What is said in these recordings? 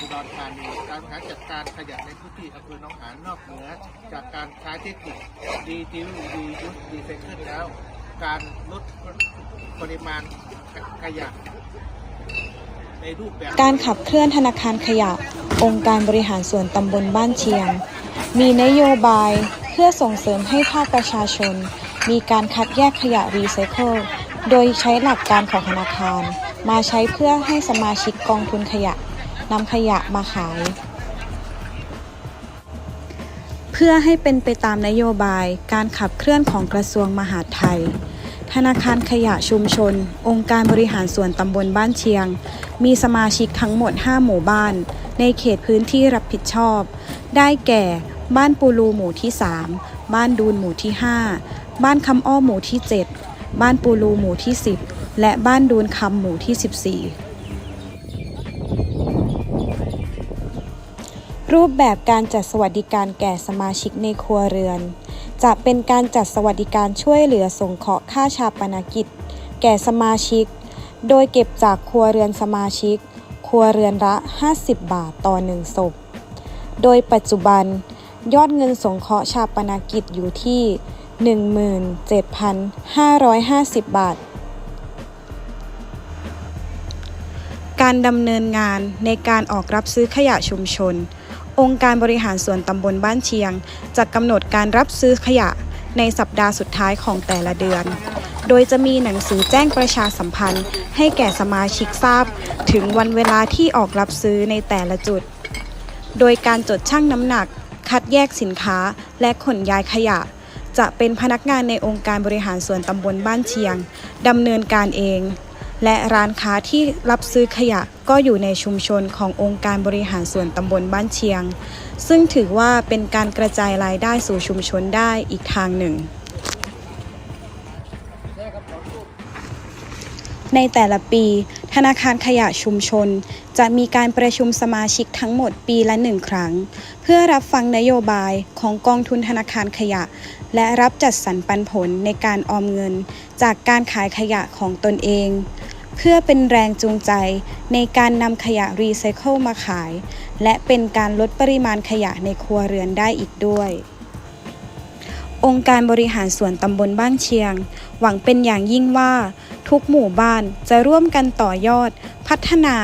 การขยะในพื้นที่อำเภอหนองหานนอกเหนือ จากการใช้เทคนิคดีดิวดียุสดีไซเคิลแล้ว การลดปริมาณขยะในรูปแบบการขับเคลื่อนธนาคารขยะ องค์การบริหารส่วนตำบลบ้านเชียง มีนโยบายเพื่อส่งเสริมให้ภาคประชาชน มีการคัดแยกขยะรีไซเคิลโดยใช้หลักการของธนาคาร มาใช้เพื่อให้สมาชิกกองทุนขยะ นำขยะมาขาย เพื่อให้เป็นไปตามนโยบายการขับเคลื่อนของกระทรวงมหาดไทย ธนาคารขยะชุมชน องค์การบริหารส่วนตำบลบ้านเชียง มีสมาชิกทั้งหมด 5 หมู่บ้าน ในเขตพื้นที่รับผิดชอบ ได้แก่บ้านปูรูหมู่ที่ 3 บ้านดูนหมู่ที่ 5 บ้านคำอ้อหมู่ที่ 7 บ้านปูรูหมู่ที่ 10 และบ้านดูนคำหมู่ที่ 14 รูปแบบการจัดสวัสดิการแก่สมาชิกในครัวเรือน จะเป็นการจัดสวัสดิการช่วยเหลือสงเคราะห์ค่าชาปนกิจ แก่สมาชิก โดยเก็บจากครัวเรือนสมาชิก ครัวเรือนละ 50 บาทต่อหนึ่งศพ โดยปัจจุบัน ยอดเงินสงเคราะห์ชาปนกิจอยู่ที่ 17,550 บาทการดำเนินงานในการออกรับซื้อขยะชุมชน องค์การบริหารส่วนตำบลบ้านเชียงจะกำหนดการรับซื้อขยะในสัปดาห์สุดท้ายของแต่ละเดือน โดยจะมีหนังสือแจ้งประชาสัมพันธ์ ให้แก่สมาชิกทราบ ถึงวันเวลาที่ออกรับซื้อในแต่ละจุด โดยการจดชั่งน้ำหนัก คัดแยกสินค้า และขนย้ายขยะ จะเป็นพนักงานในองค์การบริหารส่วนตำบลบ้านเชียงดำเนินการเอง และร้านค้าที่รับซื้อขยะก็อยู่ในชุมชนขององค์การบริหารส่วนตำบลบ้านเชียง ซึ่งถือว่าเป็นการกระจายรายได้สู่ชุมชนได้อีกทางหนึ่ง ในแต่ละปี ธนาคารขยะชุมชน จะมีการประชุมสมาชิกทั้งหมดปีละหนึ่งครั้ง เพื่อรับฟังนโยบายของกองทุนธนาคารขยะ และรับจัดสรรปันผลในการออมเงิน จากการขายขยะของตนเอง เพื่อเป็นแรงจูงใจในการนำขยะรีไซเคิลมาขาย และเป็นการลดปริมาณขยะในครัวเรือนได้อีกด้วย องค์การบริหารส่วนตำบลบ้านเชียง หวังเป็นอย่างยิ่งว่า ทุกหมู่บ้านจะร่วมกันต่อยอด พัฒนา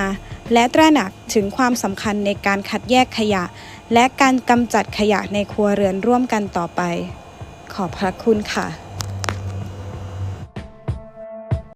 และตระหนักถึงความสำคัญในการคัดแยกขยะ และการกำจัดขยะในครัวเรือนร่วมกันต่อไป ขอบพระคุณค่ะ